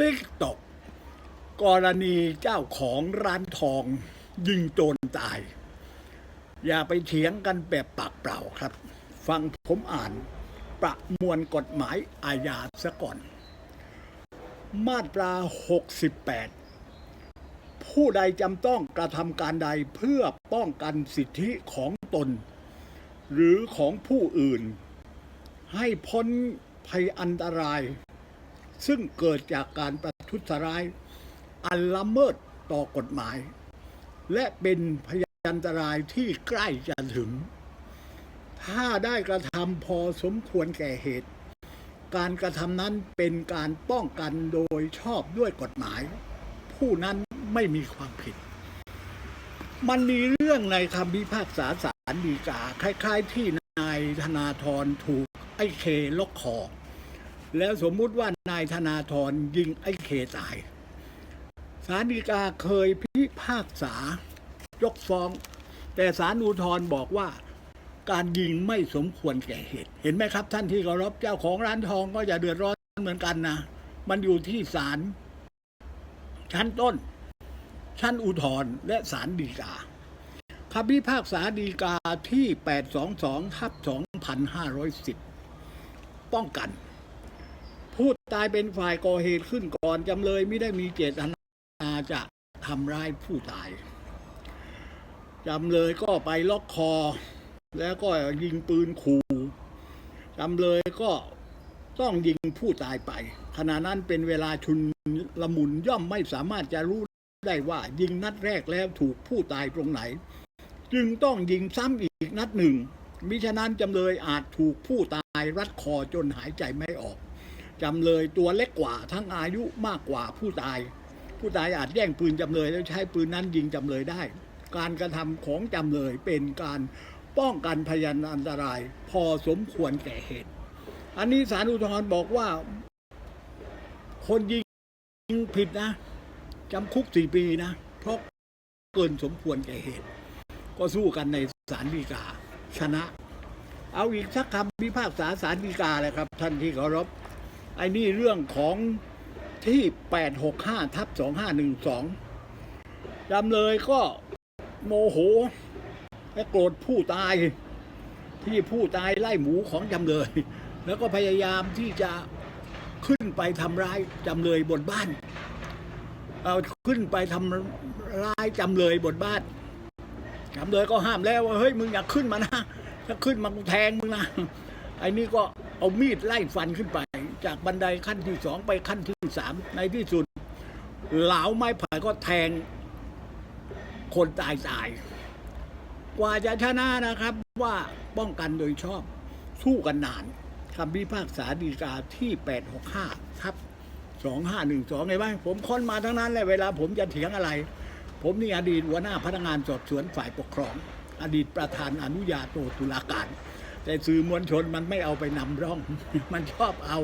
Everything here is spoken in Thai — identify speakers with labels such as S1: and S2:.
S1: ติ๊กตอกกรณีเจ้าของร้านทองยิงโจรตาย อย่าไปเถียงกันแบบปากเปล่าครับ ฟังผมอ่านประมวลกฎหมายอาญาซะก่อน มาตรา 68 ผู้ใดจำต้องกระทำการใดเพื่อป้องกันสิทธิของตน หรือของผู้อื่น ให้พ้นภัยอันตราย ซึ่งเกิดจากการประทุษร้าย อันละเมิดต่อกฎหมาย และเป็นพยานอันตรายที่ใกล้จะถึง ถ้าได้กระทำพอสมควรแก่เหตุ การกระทำนั้นเป็นการป้องกันโดยชอบด้วยกฎหมาย ผู้นั้นไม่มีความผิด มันมีเรื่องในคำพิพากษาศาลฎีกา คล้าย ๆ ที่นายธนาธรถูกไอ้เคล็อกคอ แล้วสมมุติว่านายธนาธรยิงไอ้เคตายศาลฎีกาเคยพิพากษายกฟ้อง แต่ศาลอุทธรณ์บอกว่าการยิงไม่สมควรแก่เหตุ เห็นไหมครับ ท่านที่เคารพเจ้าของร้านทองก็จะเดือดร้อนเหมือนกันนะ มันอยู่ที่ศาลชั้นต้น ชั้นอุทธรณ์และศาลฎีกาคำพิพากษาฎีกาที่ 822ทับ2510 ป้องกัน ผู้ตายเป็นฝ่ายก่อเหตุขึ้นก่อนจำเลยไม่ได้มีเจตนาจะทำร้ายผู้ตายจำเลยก็ไปล็อกคอ แล้วก็ยิงปืนขู่จำเลยก็ต้องยิงผู้ตายไป ขณะนั้นเป็นเวลาชุนละมุนย่อมไม่สามารถจะรู้ได้ว่ายิงนัดแรกแล้วถูกผู้ตายตรงไหน จึงต้องยิงซ้ำอีกนัดหนึ่งมิฉะนั้นจำเลยอาจถูกผู้ตายรัดคอจนหายใจไม่ออก จำเลยตัวเล็กกว่าทั้งอายุมากกว่าผู้ตาย ผู้ตายอาจแย่งปืนจำเลยแล้วใช้ปืนนั้นยิงจำเลยได้ การกระทำของจำเลยเป็นการป้องกันพยานอันตราย พอสมควรแก่เหตุ อันนี้สารอุทธรณ์บอกว่า คนยิงผิดนะจำคุกสี่ปีนะ เพราะเกินสมควรแก่เหตุ ก็สู้กันในศาลฎีกาชนะ เอาอีกสักคำพิพากษาศาลฎีกาเลยครับ ท่านที่เคารพ ไอ้นี่เรื่องของที่865ทับ2512จำเลยก็โมโหและโกรธผู้ตายที่ผู้ตายไล่หมูของจำเลย แล้วก็พยายามที่จะขึ้นไปทำร้ายจำเลยบนบ้าน เอาขึ้นไปทำร้ายจำเลยบนบ้านจำเลยก็ห้ามแล้วว่าเฮ้ยมึงอย่าขึ้นมานะถ้าขึ้นมากูแทงมึงนะ ไอ้นี่ก็เอามีดไล่ฟันขึ้นไป จากบันไดขั้นที่สองไปขั้นที่สามในที่สุด เหลาไม้ไผ่ก็แทง คนตายตาย กว่าจะชนะนะครับว่าป้องกันโดยชอบสู้กันนานคำพิพากษาฎีกาที่ 865ทับ2512ไงบ้างผมค้นมาทั้งนั้นเลยเวลาผมจะเถียงอะไร ผมนี่อดีตหัวหน้าพนักงานสอบสวนฝ่ายปกครอง อดีตประธานอนุญาโตตุลาการ แต่สื่อมวลชนมันไม่เอาไปนำร่อง มันชอบเอา